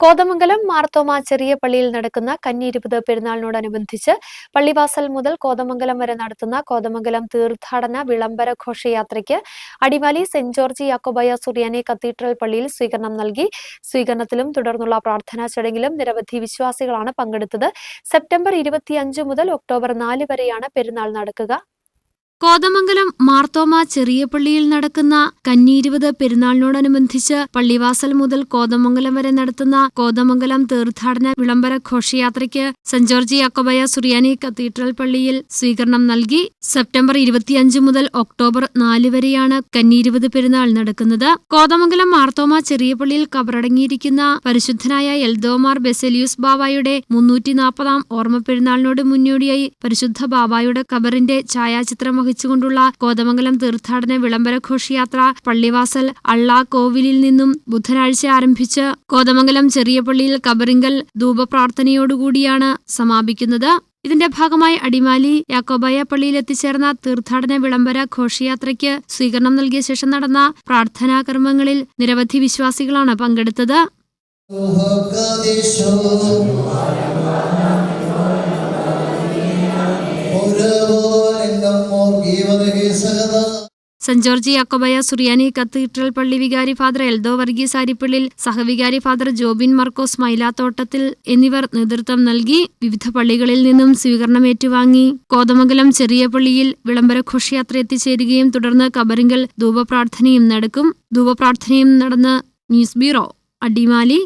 കോതമംഗലം മാർത്തോമ ചെറിയ പള്ളിയിൽ നടക്കുന്ന കന്നിയിരുപത് പെരുന്നാളിനോടനുബന്ധിച്ച് പള്ളിവാസൽ മുതൽ കോതമംഗലം വരെ നടത്തുന്ന കോതമംഗലം തീർത്ഥാടന വിളംബര ഘോഷയാത്രയ്ക്ക് Adimali saint George Yakobaya Suriyani cathedral പള്ളിയിൽ സ്വീകരണം നൽകി. സ്വീകരണത്തിലും തുടർന്നുള്ള പ്രാർത്ഥനാ ചടങ്ങിലും നിരവധി വിശ്വാസികളാണ് പങ്കെടുത്തത്. സെപ്റ്റംബർ ഇരുപത്തിയഞ്ച് മുതൽ ഒക്ടോബർ നാല് വരെയാണ് പെരുന്നാൾ നടക്കുക. കോതമംഗലം മാർത്തോമ ചെറിയ പള്ളിയിൽ നടക്കുന്ന കന്നിരുവത് പെരുന്നാളിനോടനുബന്ധിച്ച് പള്ളിവാസൽ മുതൽ കോതമംഗലം വരെ നടത്തുന്ന കോതമംഗലം തീർത്ഥാടന വിളംബര ഘോഷയാത്രയ്ക്ക് saint George Yakobaya Suriyani cathedral പള്ളിയിൽ സ്വീകരണം നൽകി സെപ്റ്റംബർ ഇരുപത്തിയഞ്ച് മുതൽ ഒക്ടോബർ നാല് വരെയാണ് കന്നിരുവത് പെരുന്നാൾ നടക്കുന്നത്. കോതമംഗലം മാർത്തോമ ചെറിയ പള്ളിയിൽ കബറടങ്ങിയിരിക്കുന്ന പരിശുദ്ധനായ എൽദോമാർ ബെസലിയൂസ് ബാബായുടെ മുന്നൂറ്റി നാൽപ്പതാം ഓർമ്മ പെരുന്നാളിനോട് മുന്നോടിയായി പരിശുദ്ധ ബാബായുടെ കബറിന്റെ ഛായാചിത്രം വഹിച്ചുകൊണ്ടുള്ള കോതമംഗലം തീർത്ഥാടന വിളംബര ഘോഷയാത്ര പള്ളിവാസൽ അള്ളാ കോവിലിൽ നിന്നും ബുധനാഴ്ച ആരംഭിച്ച് കോതമംഗലം ചെറിയ പള്ളിയിൽ കബറിങ്കൽ ധൂപപ്രാർത്ഥനയോടുകൂടിയാണ് സമാപിക്കുന്നത്. ഇതിന്റെ ഭാഗമായി അടിമാലി യാക്കോബായ പള്ളിയിൽ എത്തിച്ചേർന്ന തീർത്ഥാടന വിളംബര ഘോഷയാത്രയ്ക്ക് സ്വീകരണം നൽകിയ ശേഷം നടന്ന പ്രാർത്ഥനാ കർമ്മങ്ങളിൽ നിരവധി വിശ്വാസികളാണ് പങ്കെടുത്തത്. Saint George Yakobaya Suriyani cathedral പള്ളി വികാരി ഫാദർ എൽദോ വർഗീസ് ആരിപ്പിള്ളിൽ സഹവികാരി ഫാദർ ജോബിൻ മർക്കോസ് മൈലാത്തോട്ടത്തിൽ എന്നിവർ നേതൃത്വം നൽകി വിവിധ പള്ളികളിൽ നിന്നും സ്വീകരണം ഏറ്റുവാങ്ങി. കോതമംഗലം ചെറിയ പള്ളിയിൽ വിളംബര ഘോഷയാത്ര എത്തിച്ചേരുകയും തുടർന്ന് കബറിങ്കൽ ധൂപപ്രാർത്ഥനയും നടക്കും. ധൂപപ്രാർത്ഥനയും നടന്ന് ന്യൂസ് ബ്യൂറോ അടിമാലി.